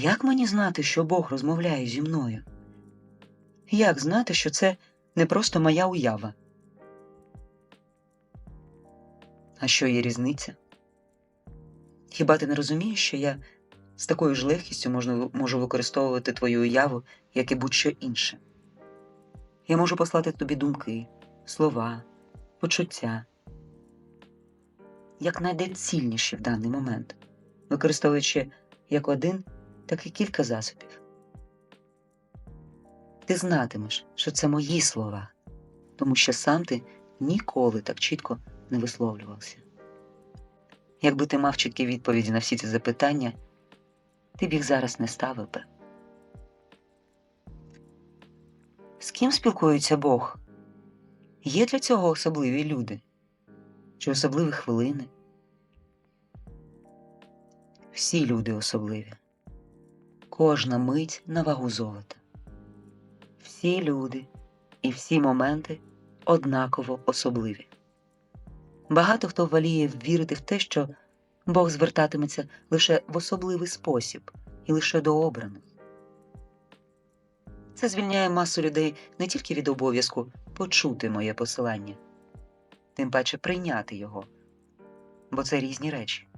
Як мені знати, що Бог розмовляє зі мною? Як знати, що це не просто моя уява? А що є різниця? Хіба ти не розумієш, що я з такою ж легкістю можу, можу використовувати твою уяву, як і будь-що інше? Я можу послати тобі думки, слова, почуття, як найдоцільніші в даний момент, використовуючи як один, так і кілька засобів. Ти знатимеш, що це мої слова, тому що сам ти ніколи так чітко не висловлювався. Якби ти мав чіткі відповіді на всі ці запитання, ти б їх зараз не ставив би. З ким спілкується Бог? Є для цього особливі люди чи особливі хвилини? Всі люди особливі. Кожна мить на вагу золота. Всі люди і всі моменти однаково особливі. Багато хто воліє вірити в те, що Бог звертатиметься лише в особливий спосіб і лише до обраних. Це звільняє масу людей не тільки від обов'язку почути моє посилання, тим паче прийняти його, бо це різні речі,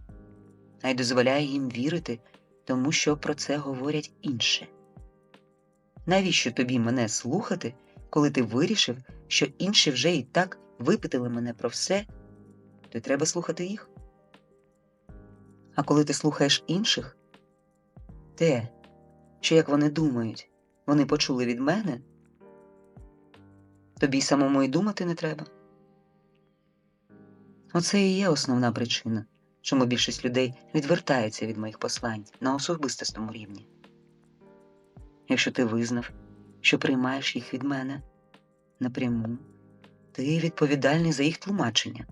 а й дозволяє їм вірити, тому що про це говорять інші. Навіщо тобі мене слухати, коли ти вирішив, що інші вже і так випитали мене про все, то й треба слухати їх? А коли ти слухаєш інших, те, що як вони думають, вони почули від мене, тобі самому й думати не треба. Оце і є основна причина, чому більшість людей відвертається від моїх послань на особистостому рівні. Якщо ти визнав, що приймаєш їх від мене напряму, ти відповідальний за їх тлумачення.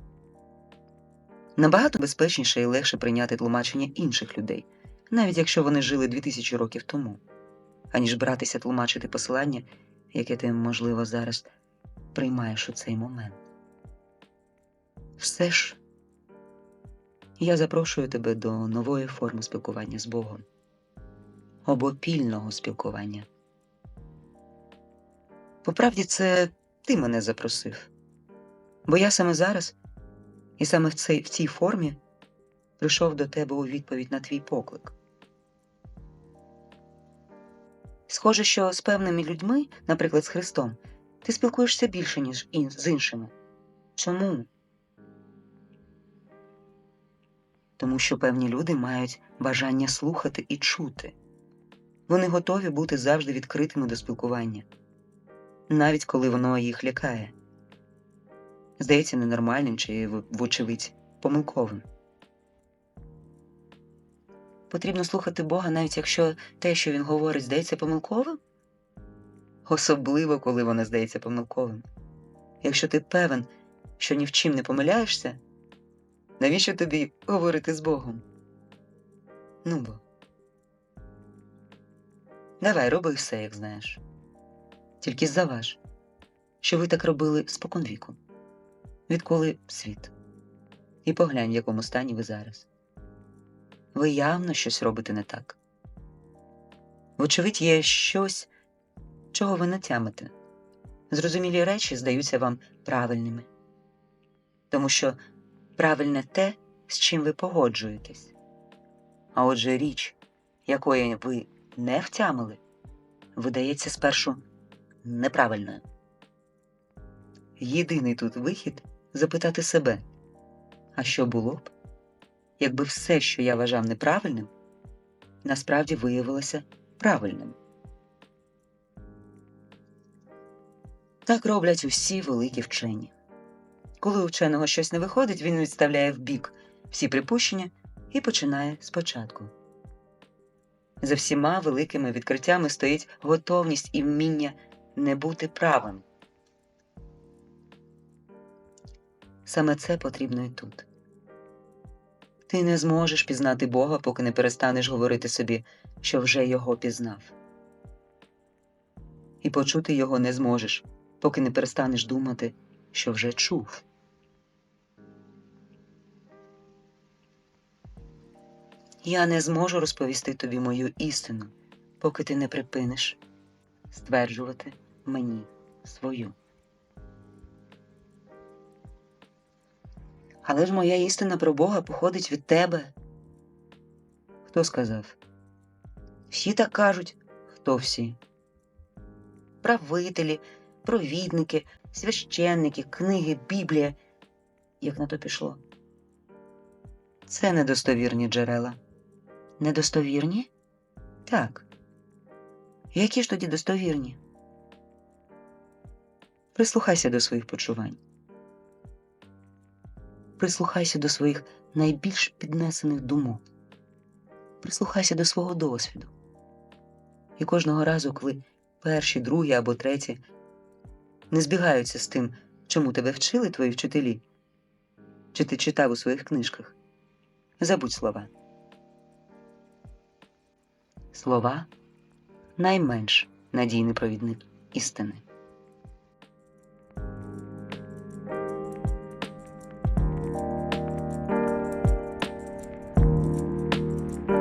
Набагато безпечніше і легше прийняти тлумачення інших людей, навіть якщо вони жили 2000 років тому, аніж братися тлумачити посилання, яке ти, можливо, зараз приймаєш у цей момент. Все ж, я запрошую тебе до нової форми спілкування з Богом, обопільного спілкування. По правді, це ти мене запросив, бо я саме зараз і саме в цій, в цій формі прийшов до тебе у відповідь на твій поклик. Схоже, що з певними людьми, наприклад, з Христом, ти спілкуєшся більше, ніж з іншими. Чому? Тому що певні люди мають бажання слухати і чути. Вони готові бути завжди відкритими до спілкування, навіть коли воно їх лякає здається ненормальним чи, вочевидь, помилковим. Потрібно слухати Бога, навіть якщо те, що він говорить, здається помилковим? Особливо, коли воно здається помилковим. Якщо ти певен, що ні в чим не помиляєшся, навіщо тобі говорити з Богом? Ну бо. Давай, роби все, як знаєш. Тільки заваж, що ви так робили споконвіку відколи світ. І поглянь, в якому стані ви зараз. Ви явно щось робите не так. Вочевидь, є щось, чого ви не тямите. Зрозумілі речі здаються вам правильними, тому що правильне те, з чим ви погоджуєтесь. А отже, річ, якої ви не втямили, видається спершу неправильною. Єдиний тут вихід запитати себе, а що було б, якби все, що я вважав неправильним, насправді виявилося правильним. Так роблять усі великі вчені. Коли у вченого щось не виходить, він відставляє вбік всі припущення і починає спочатку. За всіма великими відкриттями стоїть готовність і вміння не бути правим. Саме це потрібно і тут. Ти не зможеш пізнати Бога, поки не перестанеш говорити собі, що вже його пізнав. І почути його не зможеш, поки не перестанеш думати, що вже чув. Я не зможу розповісти тобі мою істину, поки ти не припиниш стверджувати мені свою. Але ж моя істина про Бога походить від тебе. Хто сказав? Всі так кажуть, хто всі? Правителі, провідники, священники, книги, Біблія, як на то пішло. Це недостовірні джерела. Недостовірні? Так. Які ж тоді достовірні? Прислухайся до своїх почувань. Прислухайся до своїх найбільш піднесених думок. Прислухайся до свого досвіду. І кожного разу, коли перші, другі або треті не збігаються з тим, чому тебе вчили твої вчителі, чи ти читав у своїх книжках, забудь слова. Слова найменш надійний провідник істини.